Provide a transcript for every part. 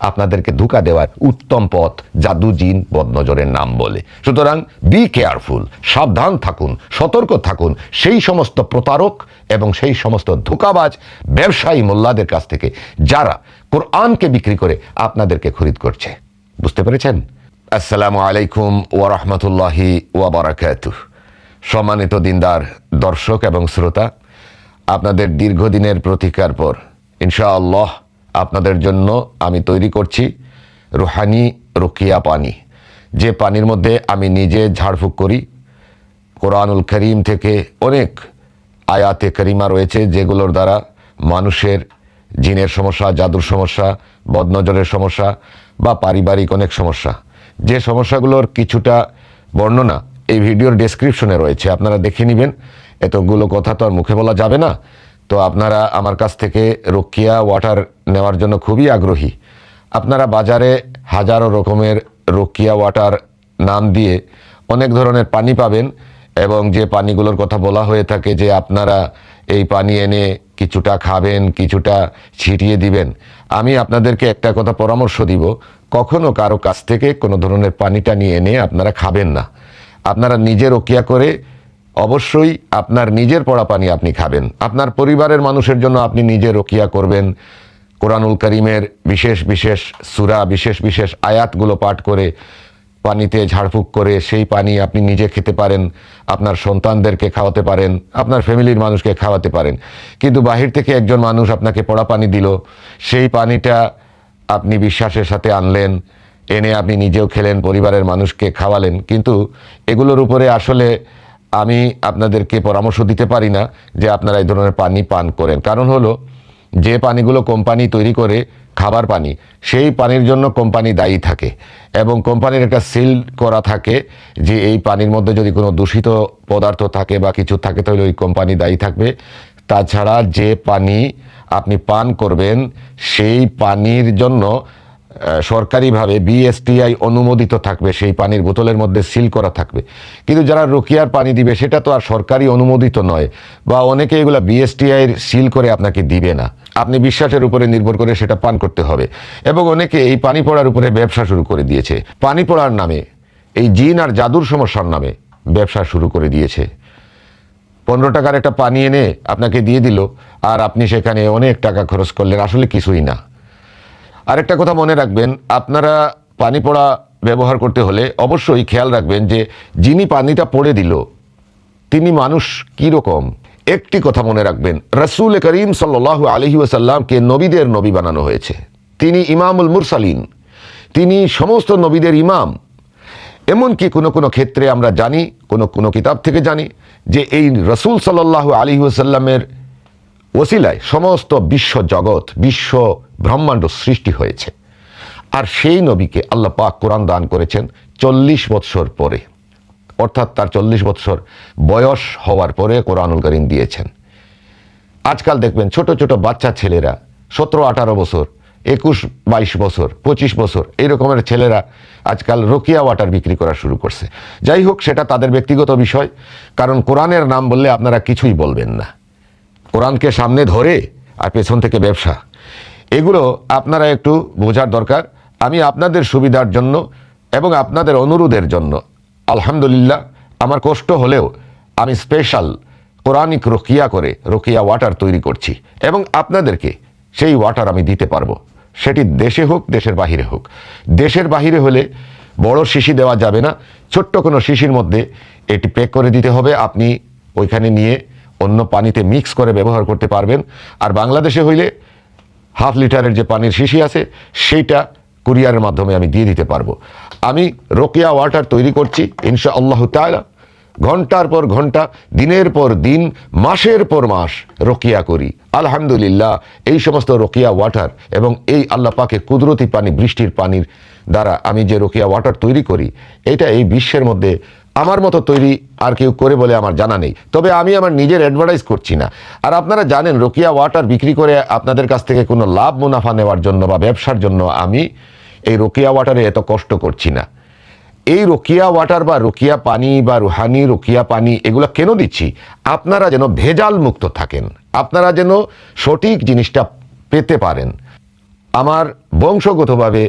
আপনাদেরকে ধোকা দেওয়ার উত্তম পথ জাদু জিন বদনজরের নাম বলে। সুতরাং বি কেয়ারফুল সাবধান থাকুন, সতর্ক থাকুন, সেই সমস্ত প্রতারক এবং সেই সমস্ত ধোকাবাজ ব্যবসায়ী মোল্লাদের কাছ থেকে যারা কোরআনকে বিক্রি করে আপনাদেরকে খরিদ করছে। বুঝতে পেরেছেন? আসসালামু আলাইকুম ওয়া রাহমাতুল্লাহি ওয়া বারাকাতুহ। সম্মানিত দিনদার, দর্শক এবং শ্রোতা, আপনাদের দীর্ঘদিনের প্রতীক্ষার পর, ইনশাআল্লাহ আপনাদের জন্য আমি তৈরি করছি রুহানি রুকিয়া পানি। যে পানির মধ্যে আমি নিজে ঝাড়ফুঁক করি। কোরআনুল করিম থেকে অনেক আয়াতে করিমা রয়েছে যেগুলোর দ্বারা মানুষের জিনের সমস্যা, জাদুর সমস্যা, বদনজরের সমস্যা বা পারিবারিক অনেক সমস্যা। যে সমস্যাগুলোর কিছুটা বর্ণনা এই ভিডিওর ডেসক্রিপশনে রয়েছে। আপনারা দেখে নেবেন। এতগুলো কথা তো আর মুখে বলা যাবে না। তো আপনারা আমার কাছ থেকে রক্ষিয়া ওয়াটার নেওয়ার জন্য খুবই আগ্রহী। আপনারা বাজারে হাজারো রকমের রক্ষিয়া ওয়াটার নাম দিয়ে অনেক ধরনের পানি পাবেন এবং যে পানিগুলোর কথা বলা হয়ে থাকে যে আপনারা এই পানি এনে কিছুটা খাবেন, কিছুটা ছিটিয়ে দিবেন, আমি আপনাদেরকে একটা কথা পরামর্শ দিব। কখনো কারও কাছ থেকে কোনো ধরনের পানিটা নিয়ে এনে আপনারা খাবেন না। আপনারা নিজে রকিয়া করে অবশ্যই আপনার নিজের পড়া পানি আপনি খাবেন। আপনার পরিবারের মানুষের জন্য আপনি নিজে রকিয়া করবেন। কোরআনুল করিমের বিশেষ বিশেষ সুরা, বিশেষ বিশেষ আয়াতগুলো পাঠ করে পানিতে ঝাড়ফুঁক করে সেই পানি আপনি নিজে খেতে পারেন, আপনার সন্তানদেরকে খাওয়াতে পারেন, আপনার ফ্যামিলির মানুষকে খাওয়াতে পারেন। কিন্তু বাহির থেকে একজন মানুষ আপনাকে পড়া পানি দিল, সেই পানিটা আপনি বিশ্বাসের সাথে আনলেন, এনে আপনি নিজেও খেলেন, পরিবারের মানুষকে খাওয়ালেন। কিন্তু এগুলোর উপরে আসলে আমি আপনাদেরকে পরামর্শ দিতে পারি না যে আপনারা এই ধরনের পানি পান করেন। কারণ হলো, যে পানিগুলো কোম্পানি তৈরি করে খাবার পানি, সেই পানির জন্য কোম্পানি দায়ী থাকে এবং কোম্পানির একটা সিল করা থাকে যে এই পানির মধ্যে যদি কোনো দূষিত পদার্থ থাকে বা কিছু থাকে, তাহলে ওই কোম্পানি দায়ী থাকবে। তাছাড়া যে পানি আপনি পান করবেন, সেই পানির জন্য সরকারিভাবে বিএসটিআই অনুমোদিত থাকবে, সেই পানির বোতলের মধ্যে সিল করা থাকবে। কিন্তু যারা রোকিয়ার পানি দিবে, সেটা তো আর সরকারি অনুমোদিত নয় বা অনেকে এগুলো বিএসটিআই সিল করে আপনাকে দিবে না। আপনি বিশ্বাসের উপরে নির্ভর করে সেটা পান করতে হবে। এবং অনেকে এই পানি পড়ার উপরে ব্যবসা শুরু করে দিয়েছে। পানি পড়ার নামে, এই জিন আর জাদুর সমস্যার নামে ব্যবসা শুরু করে দিয়েছে। পনেরো টাকার একটা পানি এনে আপনাকে দিয়ে দিল, আর আপনি সেখানে অনেক টাকা খরচ করলেন, আসলে কিছুই না। আরেকটা কথা মনে রাখবেন, আপনারা পানি পড়া ব্যবহার করতে হলে অবশ্যই খেয়াল রাখবেন যে যিনি পানিটা পড়ে দিল, তিনি মানুষ কীরকম একটি কথা মনে রাখবেন, রসুল করিম সাল্লাহ আলহি ওয়াসাল্লামকে নবীদের নবী বানানো হয়েছে। তিনি ইমামুল মুরসালিন, তিনি সমস্ত নবীদের ইমাম। এমনকি কোনো কোনো ক্ষেত্রে আমরা জানি, কোনো কোনো কিতাব থেকে জানি যে এই রসুল সাল্লাহ আলী ওসাল্লামের ওসিলায় সমস্ত বিশ্ব জগৎ, বিশ্ব ব্রহ্মাণ্ড সৃষ্টি হয়েছে। আর সেই নবীকে আল্লাহ পাক কোরআন দান করেছেন চল্লিশ বৎসর পরে। অর্থাৎ তার চল্লিশ বৎসর বয়স হওয়ার পরে কোরআনুল করিম দিয়েছেন। আজকাল দেখবেন ছোট ছোট বাচ্চা ছেলেরা, সতেরো, আঠারো বছর, একুশ, বাইশ বছর, পঁচিশ বছর, এই রকমের ছেলেরা আজকাল রোকিয়া ওয়াটার বিক্রি করা শুরু করছে। যাই হোক, সেটা তাদের ব্যক্তিগত বিষয়, কারণ কোরআনের নাম বললে আপনারা কিছুই বলবেন না। কোরআনকে সামনে ধরে আর পেছন থেকে ব্যবসা। এগুলো আপনারা একটু বোঝার দরকার। আমি আপনাদের সুবিধার জন্য এবং আপনাদের অনুরোধের জন্য। আলহামদুলিল্লাহ, আমার কষ্ট হলেও আমি স্পেশাল কোরআনিক রকিয়া করে রকিয়া ওয়াটার তৈরি করছি এবং আপনাদেরকে সেই ওয়াটার আমি দিতে পারব। সেটি দেশে হোক, দেশের বাহিরে হোক। দেশের বাহিরে হলে বড় শিশি দেওয়া যাবে না। ছোট্ট কোনো শিশির মধ্যে এটি প্যাক করে দিতে হবে। আপনি ওইখানে নিয়ে অন্য পানিতে মিক্স করে ব্যবহার করতে পারবেন। আর বাংলাদেশে হইলে হাফ লিটারের যে পানির শিশি আছে, সেইটা কুরিয়ারের মাধ্যমে আমি দিয়ে দিতে পারব। আমি রোকিয়া ওয়াটার তৈরি করছি ইনশা আল্লাহ তাআলা। ঘণ্টার পর ঘণ্টা, দিনের পর দিন, মাসের পর মাস রকিয়া করি। আলহামদুলিল্লাহ, এই সমস্ত রকিয়া ওয়াটার এবং এই আল্লাহ পাকে কুদরতি পানি, বৃষ্টির পানির দ্বারা আমি যে রকিয়া ওয়াটার তৈরি করি, এটা এই বিশ্বের মধ্যে আমার মতো তৈরি আর কেউ করে বলে আমার জানা নেই। তবে আমি আমার নিজের অ্যাডভার্টাইজ করছি না। আর আপনারা জানেন রকিয়া ওয়াটার বিক্রি করে আপনাদের কাছ থেকে কোনো লাভ মুনাফা নেওয়ার জন্য বা ব্যবসার জন্য আমি এই রকিয়া ওয়াটারে এত কষ্ট করছি না। এই রকিয়া ওয়াটার বা রকিয়া পানি বা রুহানি রকিয়া পানি এগুলো কেন দিচ্ছি? আপনারা যেন ভেজাল মুক্ত থাকেন। আপনারা যেন সঠিক জিনিসটা পেতে পারেন। আমার বংশগতভাবে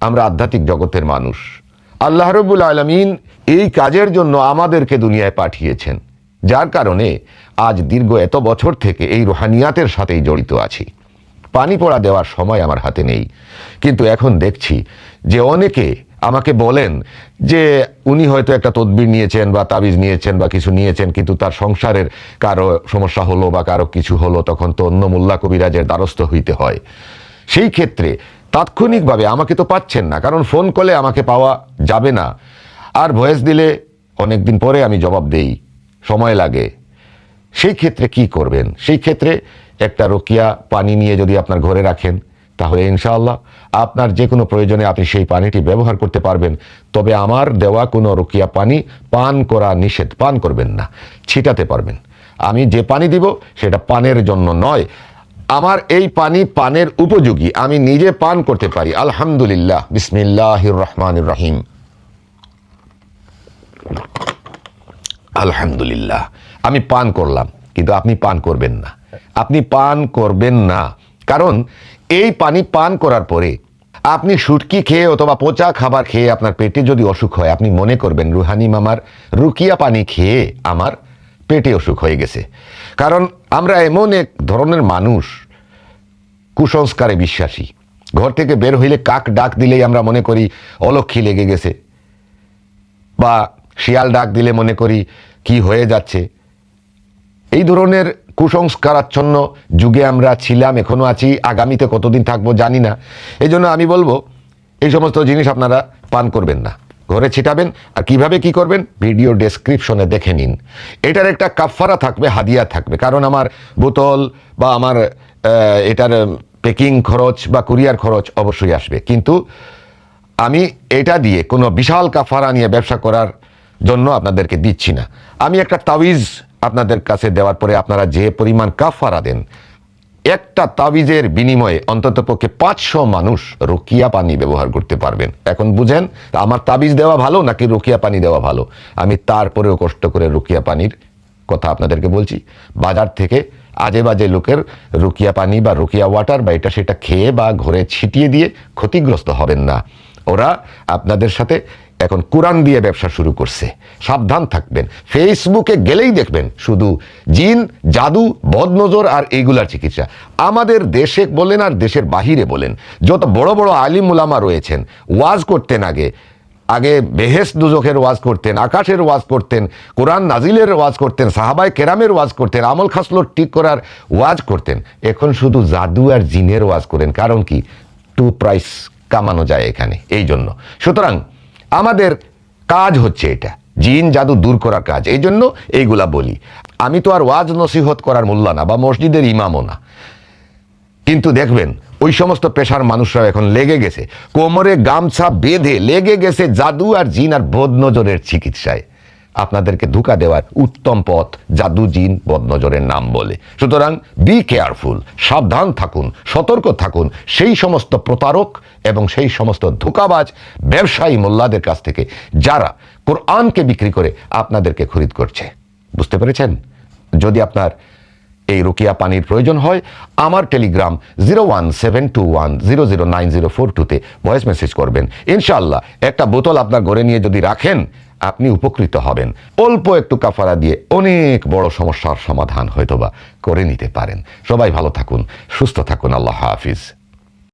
আমরা আধ্যাত্মিক জগতের মানুষ। আল্লাহ রবুল আলমিন এই কাজের জন্য আমাদেরকে দুনিয়ায় পাঠিয়েছেন। যার কারণে আজ দীর্ঘ এত বছর থেকে এই রোহানিয়াতের সাথেই জড়িত আছি। পানি পড়া দেওয়ার সময় আমার হাতে নেই। কিন্তু এখন দেখছি যে অনেকে আমাকে বলেন যে উনি হয়তো একটা তদবির নিয়েছেন বা তাবিজ নিয়েছেন বা কিছু নিয়েছেন, কিন্তু তার সংসারের কারও সমস্যা হলো বা কারও কিছু হলো, তখন তো অন্য মোল্লা কবিরাজের দ্বারস্থ হইতে হয়। সেই ক্ষেত্রে তাৎক্ষণিকভাবে আমাকে তো পাচ্ছেন না, কারণ ফোন কলে আমাকে পাওয়া যাবে না। আর ভয়েস দিলে অনেক দিন পরে আমি জবাব দেই, সময় লাগে। সেই ক্ষেত্রে কি করবেন? সেই ক্ষেত্রে একটা রোকিয়া পানি নিয়ে যদি আপনার ঘরে রাখেন, তাহলে ইনশাআল্লাহ আপনার যে কোনো প্রয়োজনে আপনি সেই পানিটি ব্যবহার করতে পারবেন। তবে আমার দেওয়া কোনো রোকিয়া পানি পান করা নিষেধ, পান করবেন না, ছিটাতে পারবেন। আমি যে পানি দিব, সেটা পানের জন্য নয় আমার এই পানি পানের উপযোগী, আমি নিজে পান করতে পারি। আলহামদুলিল্লাহ। বিসমিল্লাহ রহমান রহিম আলহামদুলিল্লাহ। আমি পান করলাম, কিন্তু আপনি পান করবেন না। আপনি পান করবেন না। কারণ এই পানি পান করার পরে আপনি সুটকি খেয়ে অথবা পচা খাবার খেয়ে আপনার পেটে যদি অসুখ হয়, আপনি মনে করবেন রুহানি মামার রুকিয়া পানি খেয়ে আমার পেটে অসুখ হয়ে গেছে। কারণ আমরা এমন এক ধরনের মানুষ, কুসংস্কারে বিশ্বাসী। ঘর থেকে বের হইলে কাক ডাক দিলেই আমরা মনে করি অলক্ষী লেগে গেছে। বা শিয়াল ডাক দিলে মনে করি কি হয়ে যাচ্ছে। এই ধরনের কুসংস্কারাচ্ছন্ন যুগে আমরা ছিলাম এখনও আছি, আগামীতে কতদিন থাকব জানি না। এই জন্য আমি বলব, এই সমস্ত জিনিস আপনারা পান করবেন না। ঘরে ছিটাবেন আর কীভাবে কি করবেন? ভিডিও ডেসক্রিপশনে দেখে নিন। এটার একটা কাফারা থাকবে, হাদিয়া থাকবে। কারণ আমার বোতল বা আমার এটার পেকিং খরচ বা কুরিয়ার খরচ অবশ্যই আসবে। কিন্তু আমি এটা দিয়ে কোনো বিশাল কাফারা নিয়ে ব্যবসা করার জন্য আপনাদেরকে দিচ্ছি না। আমি একটা তাবিজ আপনাদের কাছে দেওয়ার পরে আপনারা যে পরিমাণ কাফারা দেন একটা তাবিজের বিনিময়ে অন্ততপক্ষে পাঁচশো মানুষ রুকিয়া পানি ব্যবহার করতে পারবেন। এখন বুঝেন, আমার তাবিজ দেওয়া ভালো নাকি রুকিয়া পানি দেওয়া ভালো? আমি তারপরেও কষ্ট করে রুকিয়া পানির কথা আপনাদেরকে বলছি। বাজার থেকে আজে বাজে লোকের রুকিয়া পানি বা রুকিয়া ওয়াটার বা এটা সেটা খেয়ে বা ঘরে ছিটিয়ে দিয়ে ক্ষতিগ্রস্ত হবেন না। ওরা আপনাদের সাথে এখন কোরআন দিয়ে ব্যবসা শুরু করছে। সাবধান থাকবেন। ফেসবুকে গেলেই দেখবেন শুধু জিন, জাদু, বদনজর আর এইগুলার চিকিৎসা। আমাদের দেশে বলেন আর দেশের বাহিরে বলেন, যত বড় বড় আলিম উলামা রয়েছেন, ওয়াজ করতেন আগে। আগে বেহেস দুজখের ওয়াজ করতেন, আকাশের ওয়াজ করতেন, কোরআন নাজিলের ওয়াজ করতেন সাহাবাই কেরামের ওয়াজ করতেন, আমল খাসলোর ঠিক করার ওয়াজ করতেন। এখন শুধু জাদু আর জিনের ওয়াজ করেন। কারণ কি? টু প্রাইস কামানো যায় এখানে। এই জন্য সুতরাং আমাদের কাজ হচ্ছে এটা। জিন, জাদু দূর করার কাজ। এই জন্য এইগুলা বলি। আমি তো আর ওয়াজ নসিহত করার মোল্লা না, বা মসজিদের ইমামও না। কিন্তু দেখবেন, ওই সমস্ত পেশার মানুষরা এখন লেগে গেছে। কোমরে গামছা বেঁধে লেগে গেছে জাদু আর জিন আর বদ নজরের চিকিৎসায়। আপনাদেরকে ধোকা দেওয়ার উত্তম পথ জাদু জিন বদনজরের নাম বলে। সুতরাং বি কেয়ারফুল সাবধান থাকুন, সতর্ক থাকুন, সেই সমস্ত প্রতারক এবং সেই সমস্ত ধোকাবাজ ব্যবসায়ী মোল্লাদের কাছ থেকে যারা কোরআনকে বিক্রি করে আপনাদেরকে খরিদ করছে। বুঝতে পেরেছেন? যদি আপনার এই রুকিয়া পানির প্রয়োজন হয়। আমার Telegram zero one seven two one zero zero nine zero four টুতে ভয়েস মেসেজ করবেন। ইনশাল্লাহ একটা বোতল আপনার গড়ে নিয়ে যদি রাখেন, আপনি উপকৃত হবেন। অল্প একটু কাফারা দিয়ে অনেক বড় সমস্যার সমাধান হয়তোবা করে নিতে পারেন। সবাই ভালো থাকুন, সুস্থ থাকুন। আল্লাহ হাফিজ।